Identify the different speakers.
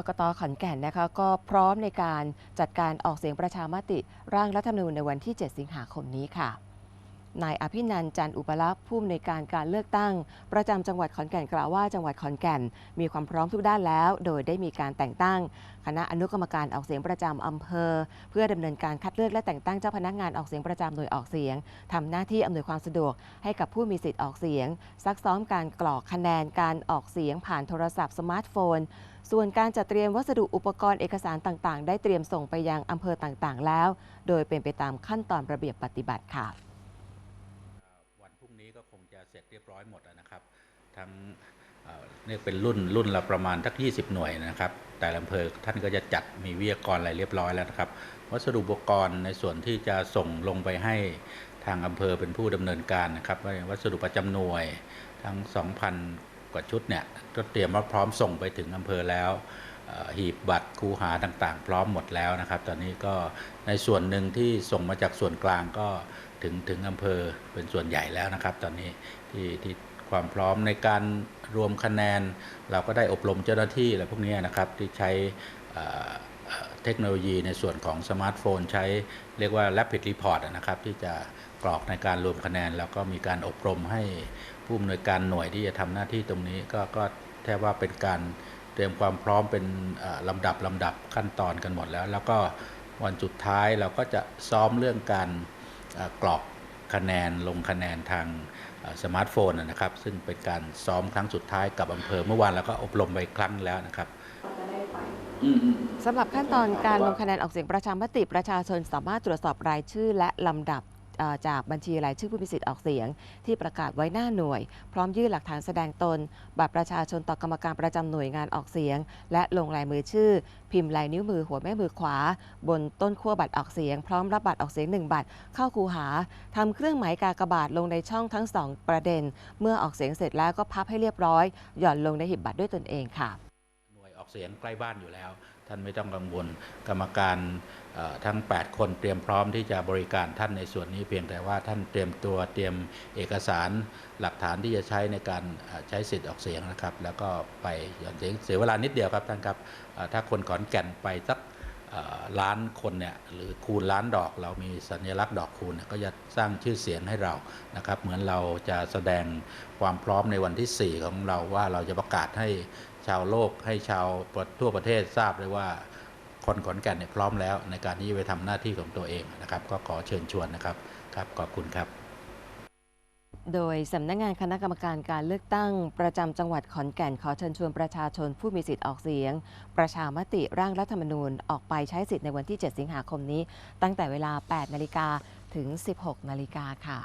Speaker 1: กกตขอนแก่นนะคะก็พร้อมในการจัดการออกเสียงประชามติร่างรัฐธรรมนูญในวันที่ 7 สิงหาคมนี้ค่ะ นายอภินันท์จันอุปลักษ์ผู้อำนวยการการเลือกตั้ง ประจำจังหวัดขอนแก่นกล่าวว่าจังหวัดขอนแก่น มีความพร้อมทุกด้านแล้ว โดยได้มีการแต่งตั้ง คณะอนุกรรมการออกเสียงประจำอำเภอ เพื่อดำเนินการคัดเลือกและแต่งตั้งเจ้าพนักงานออกเสียงประจำหน่วยออกเสียงทำหน้าที่อำนวยความสะดวกให้กับผู้มีสิทธิ์ออกเสียง ซักซ้อมการกรอกคะแนนการออกเสียงผ่านโทรศัพท์สมาร์ทโฟนส่วนการจัดเตรียมวัสดุอุปกรณ์เอกสารต่าง ๆ ได้เตรียมส่งไปยังอำเภอต่าง ๆ แล้ว โดยเป็นไปตามขั้นตอนระเบียบปฏิบัติค่ะ
Speaker 2: วันพรุ่งนี้ก็คงจะเสร็จเรียบร้ อยหมดนะครับ ทั้งเนี่ยเป็นรุ่นรุ่นละประมาณทัก 20 หน่วยนะครับ แต่ละอำเภอท่านก็จะจัดมีวิทยากรอะไรเรียบร้อยแล้วนะครับ วัสดุอุปกรณ์ในส่วนที่จะส่งลงไปให้ทางอำเภอเป็นผู้ดำเนินการนะครับวัสดุประจำหน่วยทั้ง 2,000 กว่าชุดเนี่ยก็เตรียมว่าพร้อมส่งไปถึงอำเภอแล้วหีบบัตรคูหาต่างๆ พร้อมหมดแล้วนะครับ ตอนนี้ก็ในส่วนหนึ่งที่ส่งมาจากส่วนกลางก็ ถึงถึงอำเภอเป็นส่วนใหญ่แล้วนะครับ ตอนนี้ที่ที่ความพร้อมในการรวมคะแนน เราก็ได้อบรมเจ้าหน้าที่อะไรพวกนี้นะครับที่ใช้เทคโนโลยีในส่วนของสมาร์ทโฟน ใช้เรียกว่า Rapid Report นะครับที่จะกรอกในการรวมคะแนน แล้วก็มีการอบรมให้ผู้อำนวยการหน่วยที่จะทำหน้าที่ตรงนี้ก็ก็แทบว่าเป็นการเตรียมความพร้อมเป็นลำดับลำดับขั้นตอนกันหมดแล้ว แล้วก็วันสุดท้ายเราก็จะซ้อมเรื่องการ กรอกคะแนนลงคะแนนทางสมาร์ทโฟนนะครับ ซึ่งเป็นการซ้อมครั้งสุดท้ายกับอำเภอเมื่อวานแล้วก็อบรมไปครั้งแล้วนะครับ
Speaker 1: สำหรับขั้นตอนการลงคะแนนออกเสียงประชามติประชาชนสามารถตรวจสอบรายชื่อและลำดับ จากบัญชีรายชื่อผู้มีสิทธิ์ออกเสียง ที่ประกาศไว้หน้าหน่วย พร้อมยื่นหลักฐานแสดงตน บัตรประชาชนต่อกรรมการประจำหน่วยงานออกเสียง และลงลายมือชื่อ พิมพ์ลายนิ้วมือหัวแม่มือขวา บนต้นขั้วบัตรออกเสียง พร้อมรับบัตรออกเสียงหนึ่งบัตรเข้าคูหาทำเครื่องหมายกากบาทลงในช่องทั้งสองประเด็น เมื่อออกเสียงเสร็จแล้วก็พับให้เรียบร้อย หย่อนลงในหีบบัตรด้วยตนเองค่ะ
Speaker 2: เสียงใกล้บ้านอยู่แล้ว ท่านไม่ต้องกังวลกรรมการทั้ง 8 คนเตรียมพร้อมที่จะบริการท่านในส่วนนี้เพียงแต่ว่าท่านเตรียมตัวเตรียมเอกสารหลักฐานที่จะใช้ในการใช้สิทธิ์ออกเสียงนะครับ แล้วก็ไปหย่อนเสียงเสียเวลานิดเดียวครับท่านครับถ้าคนขอนแก่นไปสักล้านคนเนี่ยหรือคูณล้านดอกเรามีสัญลักษณ์ดอกคูณเนี่ยก็จะสร้างชื่อเสียงให้เรานะครับ เหมือนเราจะแสดงความพร้อมในวันที่ 4 ของเราว่าเราจะประกาศให้ ชาวโลกให้ชาวทั่วประเทศทราบเลยว่าคนขอนแก่นเนี่ยพร้อมแล้ว ในการที่จะไปทำหน้าที่ของตัวเองนะครับ ก็ขอเชิญชวนนะครับครับขอบคุณครับ
Speaker 1: โดยสำนักงานคณะกรรมการการเลือกตั้ง ประจำจังหวัดขอนแก่นขอเชิญชวนประชาชนผู้มีสิทธิ์ออกเสียง ประชามติร่างรัฐธรรมนูญออกไปใช้สิทธิ์ในวันที่ 7 สิงหาคมนี้ ตั้งแต่เวลา 8 นาฬิกาถึง 16 นาฬิกาค่ะ